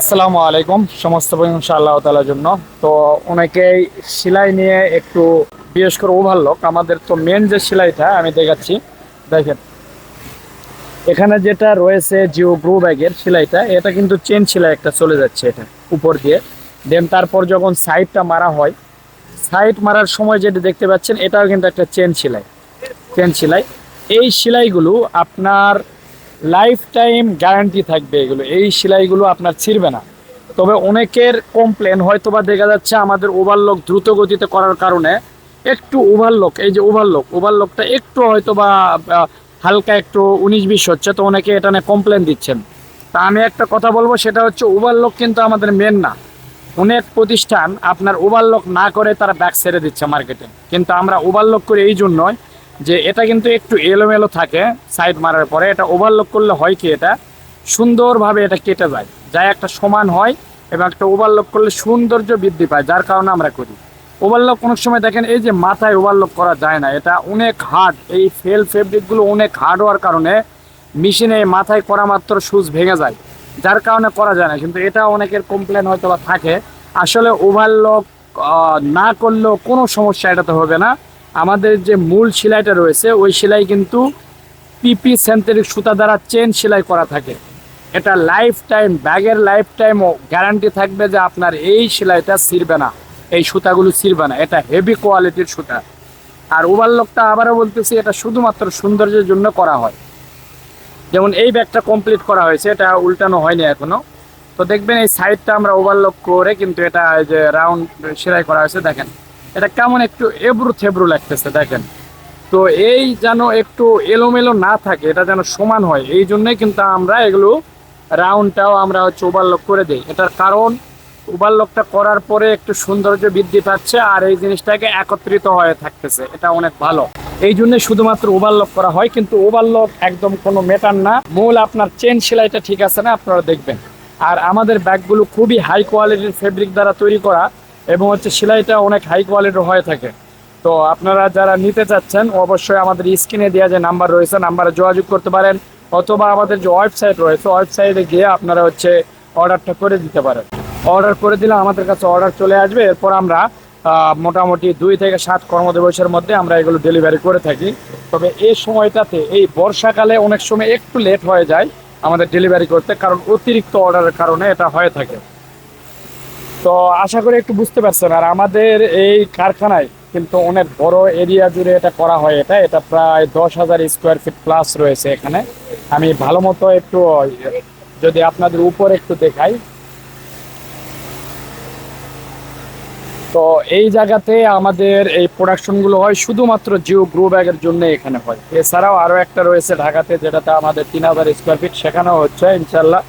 আসসালামু আলাইকুম, সমস্ত প্রশংসা আল্লাহ তালার জন্য। তো অনেকেই সেলাই নিয়ে একটু বিশেষ করে ওভারলক আমাদের তো মেন যে সেলাইটা আমি দেখাচ্ছি, দেখেন। এখানে যেটা রয়েছে জিও গ্রো ব্যাগের সেলাইটা, এটা কিন্তু চেন সেলাই একটা চলে যাচ্ছে এটা, উপর দিয়ে। দেন তারপর যখন সাইডটা মারা হয় সাইড মারার সময় যেটা দেখতে পাচ্ছেন, এটাও কিন্তু একটা চেন সেলাই চেন সেলাই। এই সেলাইগুলো আপনার লাইফ টাইম গ্যারান্টি থাকবে এগুলো। এই সেলাইগুলো আপনার ছিঁড়বে না। তবে অনেকের কমপ্লেন হয়তো বা দেখা যাচ্ছে আমাদের ওভারলক দ্রুত গতিতে করার কারণে একটু ওভারলক এই যে ওভারলক ওভারলকটা একটু হয়তো বা হালকা একটু উনিশ বিশ হচ্ছে, তো অনেকে এটা নিয়ে কমপ্লেন দিচ্ছেন। তা আমি একটা কথা বলব, সেটা হচ্ছে ওভারলক কিন্তু আমাদের মেন না। অনেক প্রতিষ্ঠান আপনার ওভারলক না করে তারা ব্যাগ ছেড়ে দিচ্ছে মার্কেটে কিন্তু আমরা ওভারলক করি এই জন্যই যে এটা কিন্তু একটু এলোমেলো থাকে সাইড মারার পরে। এটা ওভারলক করলে হয় কি এটা? সুন্দরভাবে এটা কেটে যায়। যা একটা সমান হয় এবং একটা ওভারলক করলে সৌন্দর্য বৃদ্ধি পায়, যার কারণে আমরা করি। ওভারলক কোনো সময় দেখেন এই যে মাথায় ওভারলক করা যায় না। এটা অনেক হার্ড এই ফেল ফেব্রিকগুলো অনেক হার্ড হওয়ার কারণে মেশিনে মাথায় করা মাত্র সুচ ভেঙে যায়। যার কারণে করা যায় না। কিন্তু এটা অনেকের কমপ্লেন হয়তো বা থাকে। আসলে ওভারলক না করলেও কোনো সমস্যা এটাতে হবে না। আমাদের যে মূল সেলাইটা রয়েছে, ওই সেলাই কিন্তু পিপি সেন্থেটিক সুতা দ্বারা চেন সেলাই করা থাকে। এটা লাইফ টাইম ব্যাগের লাইফ টাইমও গ্যারান্টি থাকবে যে আপনার এই সেলাইটা ছিঁড়বে না, এই সুতাগুলো ছিঁড়বে না। এটা হেভি কোয়ালিটির সুতা। আর ওভারলকটা আবারও বলতেছি, এটা শুধুমাত্র সৌন্দর্যের জন্য করা হয়। যেমন এই ব্যাগটা কমপ্লিট করা হয়েছে, এটা উল্টানো হয়নি এখনও তো দেখবেন এই সাইডটা আমরা ওভারলক করে কিন্তু এটা যে রাউন্ড সেলাই করা হয়েছে, দেখেন। এটা কেমন একটু এবরু থেবরু লাগতেছে, দেখেন। তো এই যেন একটু এলোমেলো না থাকে, এটা যেন সমান হয়, এই জন্যই কিন্তু আমরা এগুলো রাউন্ডটাও আমরা হচ্ছে ওভারলক করে দিই। এটার কারণ ওভারলকটা করার পরে একটু সৌন্দর্য বৃদ্ধি পাচ্ছে আর এই জিনিসটাকে একত্রিত হয়ে থাকতেছে, এটা অনেক ভালো। এই জন্য শুধুমাত্র ওভারলক করা হয়, কিন্তু ওভারলক একদম কোনো মেটার না। মূল আপনার চেন সেলাইটা ঠিক আছে না, আপনারা দেখবেন। আর আমাদের ব্যাগগুলো খুবই হাই কোয়ালিটির ফেব্রিক দ্বারা তৈরি করা এবং হচ্ছে সেলাইটা অনেক হাই কোয়ালিটির হয়ে থাকে। তো আপনারা যারা নিতে চাচ্ছেন, অবশ্যই আমাদের স্ক্রিনে দেওয়া যে নাম্বার রয়েছে নাম্বারে যোগাযোগ করতে পারেন, অথবা আমাদের যে ওয়েবসাইট রয়েছে ওয়েবসাইটে গিয়ে আপনারা হচ্ছে অর্ডারটা করে দিতে পারেন। অর্ডার করে দিলে আমাদের কাছে অর্ডার চলে আসবে। এরপর আমরা মোটামুটি দুই থেকে সাত কর্মদিবসের মধ্যে আমরা এগুলো ডেলিভারি করে থাকি। তবে এই সময়টাতে, এই বর্ষাকালে অনেক সময় একটু লেট হয়ে যায় আমাদের ডেলিভারি করতে, কারণ অতিরিক্ত অর্ডারের কারণে এটা হয়ে থাকে। তো আশা করি একটু বুঝতে পারছেন, আর আমাদের এই কারখানায় কিন্তু অনেক বড় এরিয়া জুড়ে এটা করা হয় এটা এটা প্রায় দশ হাজার স্কোয়ার ফিট প্লাস রয়েছে এখানে। আমি ভালো মতো একটু, যদি আপনাদের উপর একটু দেখাই। তো এই জায়গাতে আমাদের এই প্রোডাকশনগুলো হয় শুধুমাত্র জিও গ্রো ব্যাগের জন্য এখানে হয়। এছাড়াও আরও একটা রয়েছে ঢাকাতে, যেটাতে আমাদের তিন হাজার স্কোয়ার ফিট সেখানেও হচ্ছে ইনশাল্লাহ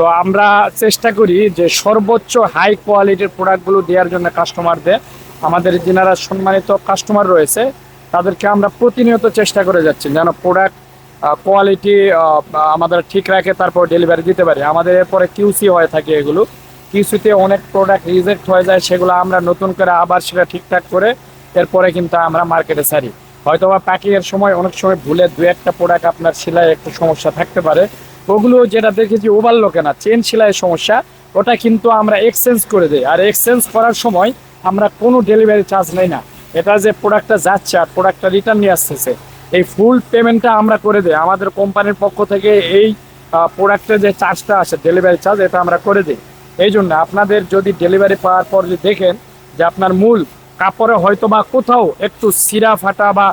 তো আমরা চেষ্টা করি যে সর্বোচ্চ হাই কোয়ালিটির প্রোডাক্টগুলো দেওয়ার জন্য কাস্টমারদের আমাদের যিনারা সম্মানিত কাস্টমার রয়েছে, তাদেরকে আমরা প্রতিনিয়ত চেষ্টা করে যাচ্ছি যেন প্রোডাক্ট কোয়ালিটি আমাদের ঠিক রাখে তারপর ডেলিভারি দিতে পারি। আমাদের এরপরে কিউসি হয়ে থাকে এগুলো। কিউসিতে অনেক প্রোডাক্ট রিজেক্ট হয়ে যায়, সেগুলো আমরা নতুন করে আবার সেটা ঠিকঠাক করে এরপরে কিন্তু আমরা মার্কেটে ছাড়ি। হয়তো বা প্যাকিংয়ের সময় অনেক সময় ভুলে দু একটা প্রোডাক্ট আপনার সেলাই একটু সমস্যা থাকতে পারে ওগুলো যেটা দেখেছি ওভারলোকে না চেন সেলাইয়ের সমস্যা, ওটা কিন্তু আমরা এক্সচেঞ্জ করে দিই। আর এক্সচেঞ্জ করার সময় আমরা কোনো ডেলিভারি চার্জ নেই না। এটা যে প্রোডাক্টটা যাচ্ছে আর প্রোডাক্টটা রিটার্ন নিয়ে আসতেছে, এই ফুল পেমেন্টটা আমরা করে দিই। আমাদের কোম্পানির পক্ষ থেকে এই প্রোডাক্টের যে চার্জটা আসে ডেলিভারি চার্জ এটা আমরা করে দিই। এই জন্য আপনাদের যদি ডেলিভারি পাওয়ার পর যদি দেখেন যে আপনার মূল কাপড়ে হয়তো বা কোথাও একটু সিরা ফাটা বা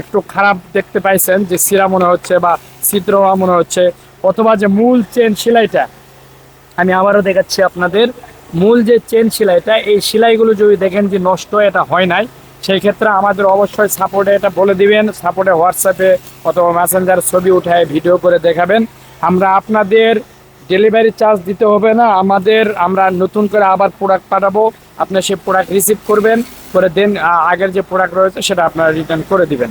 একটু খারাপ দেখতে পাইছেন, যে সিরা মনে হচ্ছে বা ছিদ্র হওয়া মনে হচ্ছে অথবা যে মূল চেন সেলাইটা, আমি আবারও দেখাচ্ছি আপনাদের। মূল যে চেন সেলাইটা, এই সেলাইগুলো যদি দেখেন যে নষ্ট এটা হয় নাই, সেই ক্ষেত্রে আমাদের অবশ্যই সাপোর্টে এটা বলে দিবেন সাপোর্টে হোয়াটসঅ্যাপে অথবা মেসেঞ্জার ছবি উঠায় ভিডিও করে দেখাবেন। আমরা আপনাদের ডেলিভারি চার্জ দিতে হবে না, আমাদের, আমরা নতুন করে আবার প্রোডাক্ট পাঠাবো, আপনি সেই প্রোডাক্ট রিসিভ করবেন, করে দেন আগের যে প্রোডাক্ট রয়েছে সেটা আপনারা রিটার্ন করে দিবেন।